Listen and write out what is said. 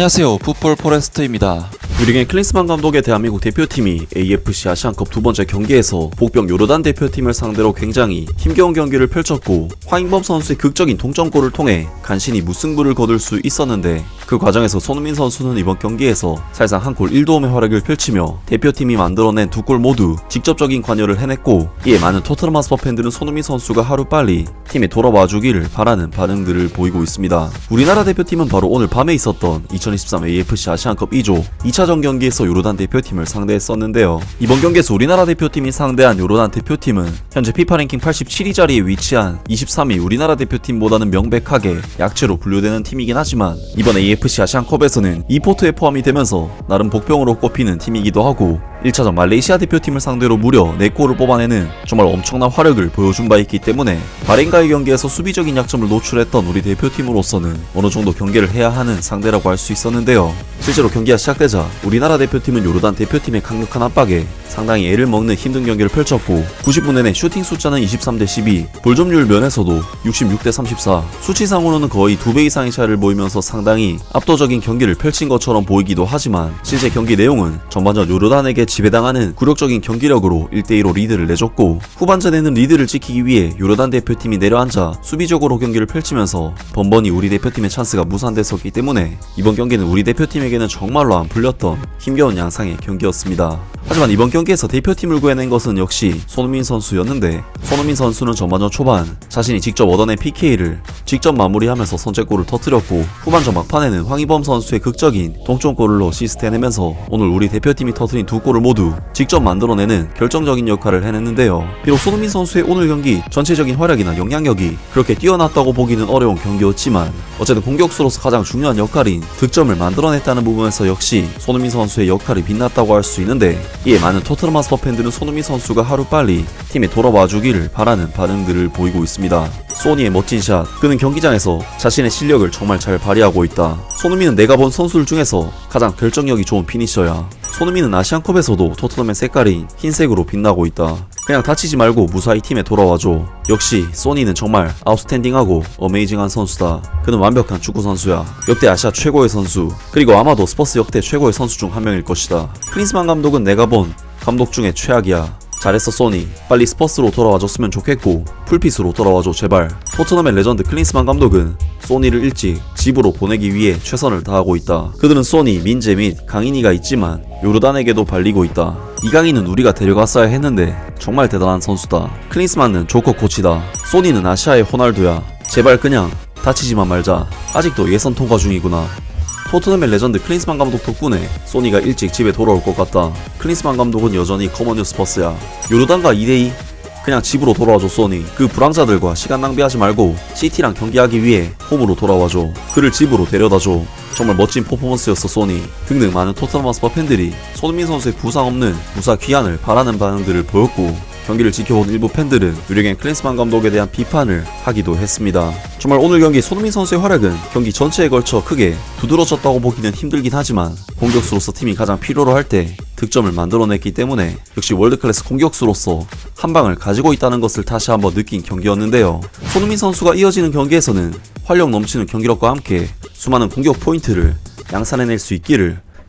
안녕하세요. 풋볼 포레스트입니다. 유링의 클린스만 감독의 대한민국 대표팀이 AFC 아시안컵 두 번째 경기에서 복병 요르단 대표팀을 상대로 굉장히 힘겨운 경기를 펼쳤고 황인범 선수의 극적인 동점골을 통해 간신히 무승부를 거둘 수 있었는데 그 과정에서 손흥민 선수는 이번 경기에서 사실상 한 골 1도움의 활약을 펼치며 대표팀이 만들어낸 두 골 모두 직접적인 관여를 해냈고 이에 많은 토트넘 하스퍼 팬들은 손흥민 선수가 하루빨리 팀에 돌아와 주기를 바라는 반응들을 보이고 있습니다. 우리나라 대표팀은 바로 오늘 밤에 있었던 2023 AFC 아시안컵 2조 2차전 경기에서 요르단 대표팀을 상대했었는데요. 이번 경기에서 우리나라 대표팀이 상대한 요르단 대표팀은 현재 피파 랭킹 87위 자리에 위치한 23위 우리나라 대표팀보다는 명백하게 약체로 분류되는 팀이긴 하지만 이번 AFC 아시안컵에서는 이 포트에 포함이 되면서 나름 복병으로 꼽히는 팀이기도 하고 1차전 말레이시아 대표팀을 상대로 무려 4골을 뽑아내는 정말 엄청난 화력을 보여준 바 있기 때문에 바렌과의 경기에서 수비적인 약점을 노출했던 우리 대표팀으로서는 어느 정도 경계를 해야 하는 상대라고 할 수 있었는데요. 실제로 경기가 시작되자 우리나라 대표팀은 요르단 대표팀의 강력한 압박에 상당히 애를 먹는 힘든 경기를 펼쳤고 90분 내내 슈팅 숫자는 23대 12, 볼점률 면에서도 66대 34, 수치상으로는 거의 2배 이상의 차이를 보이면서 상당히 압도적인 경기를 펼친 것처럼 보이기도 하지만 실제 경기 내용은 전반전 요르단에게 지배당하는 굴욕적인 경기력으로 1대2로 리드를 내줬고 후반전에는 리드를 지키기 위해 요르단 대표팀이 내려앉아 수비적으로 경기를 펼치면서 번번이 우리 대표팀의 찬스가 무산됐었기 때문에 이번 경기는 우리 대표팀에게는 정말로 안 풀렸던 힘겨운 양상의 경기였습니다. 하지만 이번 경기에서 대표팀을 구해낸 것은 역시 손흥민 선수였는데 손흥민 선수는 전반전 초반 자신이 직접 얻어낸 PK를 직접 마무리하면서 선제골을 터뜨렸고 후반전 막판에는 황희범 선수의 극적인 동점골을 어시스트해내면서 오늘 우리 대표팀이 터뜨린 두 골을 모두 직접 만들어내는 결정적인 역할을 해냈는데요. 비록 손흥민 선수의 오늘 경기 전체적인 활약이나 영향력이 그렇게 뛰어났다고 보기는 어려운 경기였지만 어쨌든 공격수로서 가장 중요한 역할인 득점을 만들어냈다는 부분에서 역시 손흥민 선수의 역할이 빛났다고 할 수 있는데 이에 많은 토트넘 하스퍼 팬들은 손흥민 선수가 하루 빨리 팀에 돌아와 주기를 바라는 반응들을 보이고 있습니다. 소니의 멋진 샷. 그는 경기장에서 자신의 실력을 정말 잘 발휘하고 있다. 손흥민은 내가 본 선수들 중에서 가장 결정력이 좋은 피니셔야. 손흥민은 아시안컵에서도 토트넘의 색깔인 흰색으로 빛나고 있다. 그냥 다치지 말고 무사히 팀에 돌아와줘. 역시 소니는 정말 아웃스탠딩하고 어메이징한 선수다. 그는 완벽한 축구 선수야. 역대 아시아 최고의 선수. 그리고 아마도 스퍼스 역대 최고의 선수 중 한 명일 것이다. 클린스만 감독은 내가 본 감독 중에 최악이야. 잘했어 소니. 빨리 스퍼스로 돌아와줬으면 좋겠고 풀핏으로 돌아와줘 제발. 토트넘의 레전드 클린스만 감독은 소니를 일찍 집으로 보내기 위해 최선을 다하고 있다. 그들은 소니, 민재 및 강인이가 있지만 요르단에게도 발리고 있다. 이강인은 우리가 데려갔어야 했는데 정말 대단한 선수다. 클린스만은 조커 코치다. 소니는 아시아의 호날두야. 제발 그냥 다치지만 말자. 아직도 예선 통과 중이구나 토트넘의 레전드 클린스만 감독 덕분에 소니가 일찍 집에 돌아올 것 같다. 클린스만 감독은 여전히 커먼뉴 스퍼스야. 요르단과 2대2 그냥 집으로 돌아와줘 소니. 그 불황자들과 시간 낭비하지 말고 시티랑 경기하기 위해 홈으로 돌아와줘. 그를 집으로 데려다줘. 정말 멋진 퍼포먼스였어 소니. 등등 많은 토트넘 하스퍼 팬들이 손흥민 선수의 부상 없는 무사 귀환을 바라는 반응들을 보였고 경기를 지켜본 일부 팬들은 유력엔 클린스만 감독에 대한 비판을 하기도 했습니다. 정말 오늘 경기 손흥민 선수의 활약은 경기 전체에 걸쳐 크게 두드러졌다고 보기는 힘들긴 하지만 공격수로서 팀이 가장 필요로 할 때 득점을 만들어냈기 때문에 역시 월드클래스 공격수로서 한 방을 가지고 있다는 것을 다시 한번 느낀 경기였는데요. 손흥민 선수가 이어지는 경기에서는 활력 넘치는 경기력과 함께 수많은 공격 포인트를 양산해낼 수 있기를